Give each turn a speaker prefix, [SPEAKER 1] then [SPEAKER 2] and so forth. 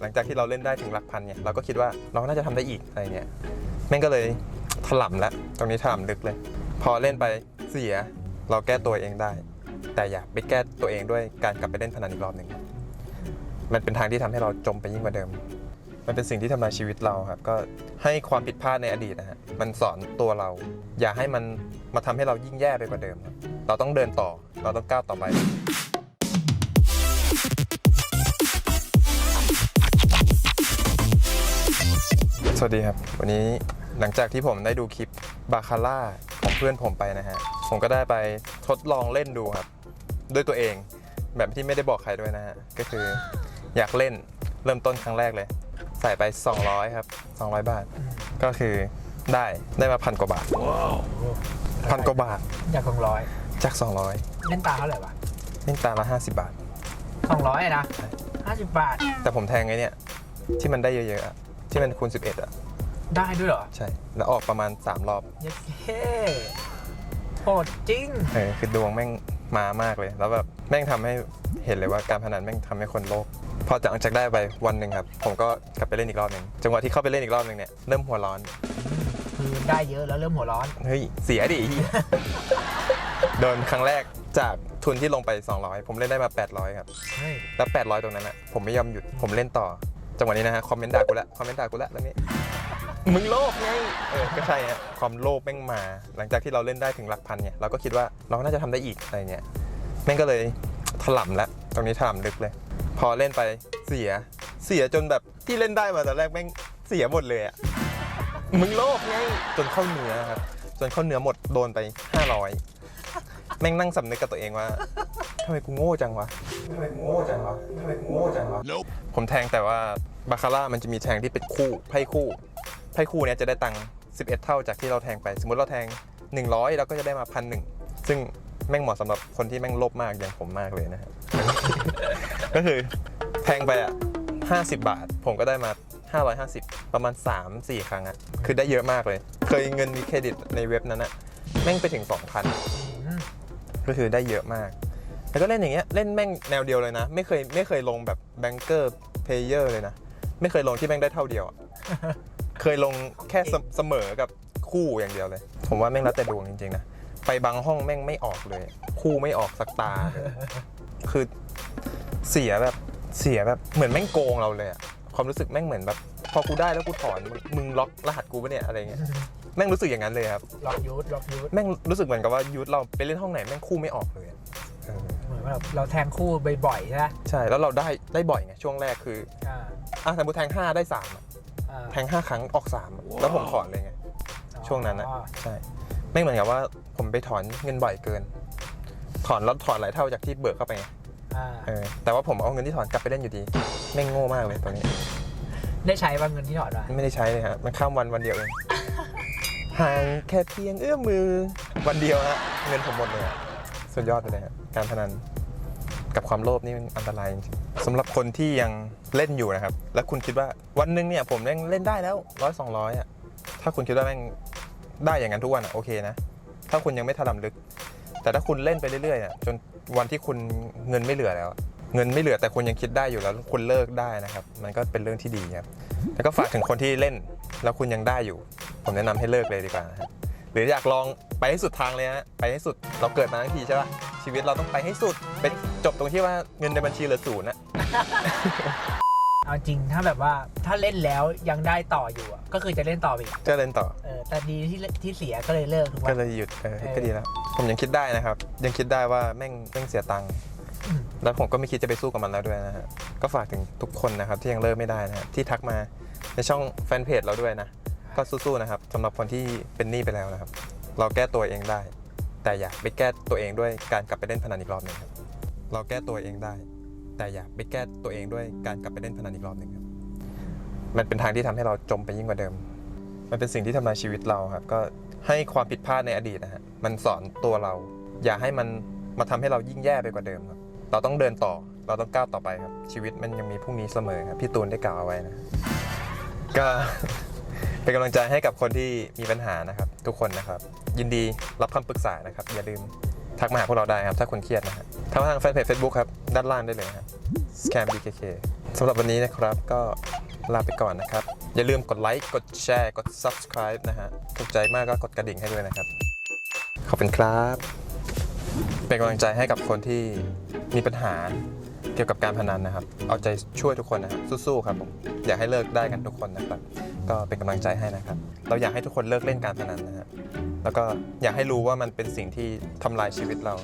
[SPEAKER 1] หลังจากที่เราเล่นได้ถึงหลักพันเนี่ยเราก็คิดว่าเราน่าจะทำได้อีกอะไรเงี้ยแม่งก็เลยถล่ำแล้วตรงนี้ถล่ำลึกเลย พอเล่นไปเสียเราแก้ตัวเองได้ แต่อย่าไปแก้ตัวเองด้วยการกลับไปเล่นพนันอีกรอบหนึ่งมันเป็นทางที่ทำให้เราจมไปยิ่งกว่าเดิม มันเป็นสิ่งที่ทำลายชีวิตเราครับ ก็ให้ความผิดพลาดในอดีตนะฮะ มันสอนตัวเรา อย่าให้มันมาทำให้เรายิ่งแย่ไปกว่าเดิมครับ เราต้องเดินต่อ เราต้องก้าวต่อไป สวัสดีครับ วันนี้หลังจากที่ผมได้ดูคลิปบาคาร่าของเพื่อนผมไปนะฮะ ผมก็ได้ไปทดลองเล่นดูครับ ด้วยตัวเองแบบที่ไม่ได้บอกใครด้วยนะฮะ ก็คืออยากเล่นเริ่มต้นครั้งแรกเลย ใส่ไป 200 ครับ 200 บาท ก็คือได้ได้มาพันกว่าบาทพันกว่าบาท
[SPEAKER 2] อยากสองร้อย
[SPEAKER 1] จาก
[SPEAKER 2] เล่นตาเท่าไหร่วะ
[SPEAKER 1] 200เล่นตาละ 50 บาท
[SPEAKER 2] สองร้อยนะห้าสิบบาท
[SPEAKER 1] แต่ผมแทงไอ้เนี่ยที่มันได้เยอะๆอะ ที่มันคูณ 11 อะ
[SPEAKER 2] ได้ด้วยเหรอ
[SPEAKER 1] ใช่ แล้วออกประมาณ 3 รอบ
[SPEAKER 2] เย้เท่โหดจริง
[SPEAKER 1] เออคือดวงแม่งมามากเลย แล้วแบบแม่งทำให้เห็นเลยว่าการพนันแม่งทำให้คนโลภพอหลังจากได้ไปวันหนึ่งครับ ผมก็กลับไปเล่นอีกรอบหนึ่งจังหวะที่เข้าไปเล่นอีกรอบหนึ่งเนี่ยเริ่มหัวร้อน
[SPEAKER 2] คือได้เยอะแล้วเริ่มหัวร้อน
[SPEAKER 1] เฮ้ย เสียดิโดนครั้งแรกจากทุนที่ลงไป 200 ผมเล่นได้มา 800 ครับ
[SPEAKER 2] เฮ้ย
[SPEAKER 1] แล้ว 800 ตรงนั้นอะ ผมไม่ยอมหยุด ผมเล่นต่อ จังหวะนี้นะฮะคอมเมนต์ด่ากูละคอมเมนต์ด่ากูละเรื่องนี้ มึงโลภไงเออก็ใช่ฮะความโลภแม่งมา หลังจากที่เราเล่นได้ถึงหลักพันเนี่ยเราก็คิดว่าเราน่าจะทำได้อีกอะไรเงี้ยแม่งก็เลยถล่ำแล้วตรงนี้ถล่ำลึกเลย พอเล่นไปเสียเสียจนแบบที่เล่นได้มาตอนแรกแม่งเสียหมดเลยอะมึงโลภไงจนเข้าเนื้อครับจนเข้าเนื้อหมดโดนไป 500 แม่งนั่งสำนึกกับตัวเองว่าทำไมกูโง่จังวะทำไมกูโง่จังวะทำไมกูโง่จังวะ ผมแทงแต่ว่าบาคาร่ามันจะมีแทงที่เป็นคู่ไพ่คู่ไพ่คู่เนี้ยจะได้ตังค์11 เท่าจากที่เราแทงไป สมมติเราแทง 100เราก็จะได้มาพันหนึ่งซึ่งแม่งเหมาะสำหรับคนที่แม่งโลภมากอย่างผมมากเลยนะฮะก็คือแทงไปอะ50 บาท ผมก็ได้มา 550 ประมาณ 3-4 ครั้งอะคือได้เยอะมากเลย เคยเงินมีเครดิตในเว็บนั้นอะแม่งไปถึง 2,000 ก็คือได้เยอะมาก แล้วก็เล่นอย่างเงี้ย เล่นแม่งแนวเดียวเลยนะ ไม่เคยไม่เคยลงแบบแบงเกอร์ เพลเยอร์เลยนะ ไม่เคยลงที่แม่งได้เท่าเดียวอะเคยลงแค่เสมเสมอกับคู่อย่างเดียวเลย ผมว่าแม่งแล้วแต่ดวงจริงๆนะ ไปบางห้องแม่งไม่ออกเลย คู่ไม่ออกสักตาเลยคือเสียแบบเสียแบบเหมือนแม่งโกงเราเลยอะความรู้สึกแม่งเหมือนแบบ พอกูได้แล้วกูถอนมึงมึงล็อกรหัสกูปะเนี่ยอะไรเงี้ยแม่งรู้สึกอย่างนั้นเลยครับ
[SPEAKER 2] ล็อกยูทล็อกยูท
[SPEAKER 1] แม่งรู้สึกเหมือนกับว่ายูทเราไปเล่นห้องไหนแม่งคู่ไม่ออกเลยอะ เออ
[SPEAKER 2] เหมือนว่าเราเราแทงคู่บ่อยๆใช่ไหม
[SPEAKER 1] ใช่แล้วเราได้ได้บ่อยไงช่วงแรกคือ
[SPEAKER 2] อ่า
[SPEAKER 1] อะสมมติแทง 5 ได้ 3อะ
[SPEAKER 2] อ่า
[SPEAKER 1] แทง 5 ครั้งออก3อะแล้วผมถอนเลยไง ช่วงนั้นนะ
[SPEAKER 2] อ๋อ
[SPEAKER 1] ใช่ ไม่งเหมือนกับว่าผมไปถอนเงินบ่อยเกิน ถอนแล้วถอนหลายเท่าจากที่เบิกเข้าไปไง
[SPEAKER 2] อ่า
[SPEAKER 1] เออแต่ว่าผมเอาเงินที่ถอนกลับไปเล่นอยู่ดีแม่งโง่มากเลยตอนนี้
[SPEAKER 2] ได้ใช้บ้างเงินที่ถอนมา
[SPEAKER 1] ไม่ได้ใช้เลยฮะมันข้ามวันวันเดียวเองห่างแค่เพียงเอื้อมมือวันเดียวฮะเงินผมหมดเลยอะสุดยอดไปเลยฮะ การพนัน กับความโลภนี่มันอันตรายจริงๆสำหรับคนที่ยังเล่นอยู่นะครับ แล้วคุณคิดว่าวันหนึ่งเนี่ยผมแม่งเล่นได้แล้วร้อยสองร้อยอะถ้าคุณคิดว่าแม่งได้อย่างนั้นทุกวันอะโอเคนะ ถ้าคุณยังไม่ถลำลึก แต่ถ้าคุณเล่นไปเรื่อยๆอะจนวันที่คุณเงินไม่เหลือแล้วอะเงินไม่เหลือแต่คุณยังคิดได้อยู่แล้วคุณเลิกได้นะครับ มันก็เป็นเรื่องที่ดีครับแล้วก็ฝากถึงคนที่เล่นแล้วคุณยังได้อยู่ ผมแนะนำให้เลิกเลยดีกว่านะฮะห รืออยากลองไปให้สุดทางเลยฮะไปให้สุดเราเกิดมาทั้งทีใช่ป่ะชีวิตเราต้องไปให้สุดเป็นจบตรงที่ว่าเงินในบัญชีเหลือศูนย์นะ
[SPEAKER 2] เอาจริงถ้าแบบว่าถ้าเล่นแล้วยังได้ต่ออยู่อะก็คือจะเล่นต่อไปอีก
[SPEAKER 1] จะเล่นต่อ
[SPEAKER 2] เออแต่ดีที่ที่เสียก็เลยเลิกถูก
[SPEAKER 1] ก็
[SPEAKER 2] ป่ะ
[SPEAKER 1] เลยหยุดเออ
[SPEAKER 2] เออ
[SPEAKER 1] ก็ดีแล้ว ผมยังคิดได้นะครับ ยังคิดได้ว่าแม่งแม่งเสียตังค์
[SPEAKER 2] อืม
[SPEAKER 1] แล้วผมก็ไม่คิดจะไปสู้กับมันแล้วด้วยนะฮะก็ฝากถึงทุกคนนะครับที่ยังเลิกไม่ได้นะฮะที่ทักมาในช่องแฟนเพจเราด้วยนะ ก็สู้ๆนะครับสำหรับคนที่เป็นหนี้ไปแล้วนะครับ เราแก้ตัวเองได้ แต่อย่าไปแก้ตัวเองด้วยการกลับไปเล่นพนันอีกรอบหนึ่งครับเราแก้ตัวเองได้ แต่อย่าไปแก้ตัวเองด้วยการกลับไปเล่นพนันอีกรอบหนึ่งครับมันเป็นทางที่ทำให้เราจมไปยิ่งกว่าเดิม มันเป็นสิ่งที่ทำลายชีวิตเราครับ ก็ให้ความผิดพลาดในอดีตนะฮะมันสอนตัวเรา อย่าให้มันมาทำให้เรายิ่งแย่ไปกว่าเดิมครับ เราต้องเดินต่อเราต้องก้าวต่อไปครับ ชีวิตมันยังมีพรุ่งนี้เสมอครับพี่ตูนได้กล่าวเอาไว้นะ ก็ เป็นกำลังใจให้กับคนที่มีปัญหานะครับ ทุกคนนะครับ ยินดีรับคำปรึกษานะครับ อย่าลืมทักมาหาพวกเราได้ครับ ถ้าคุณเครียดนะฮะทางทางแฟนเพจ Facebook ครับ ด้านล่างได้เลยครับ scam bkk สำหรับวันนี้นะครับก็ลาไปก่อนนะครับ อย่าลืมกดไลค์กดแชร์กด subscribe นะฮะถูกใจมากก็กดกระดิ่งให้ด้วยนะครับ ขอบคุณครับ เป็นกำลังใจให้กับคนที่มีปัญหาเกี่ยวกับการพนันนะครับ เอาใจช่วยทุกคนนะครับสู้ๆครับผมอยากให้เลิกได้กันทุกคนนะครับ ก็เป็นกำลังใจให้นะครับ เราอยากให้ทุกคนเลิกเล่นการพนันนะฮะแล้วก็อยากให้รู้ว่ามันเป็นสิ่งที่ทำลายชีวิตเรา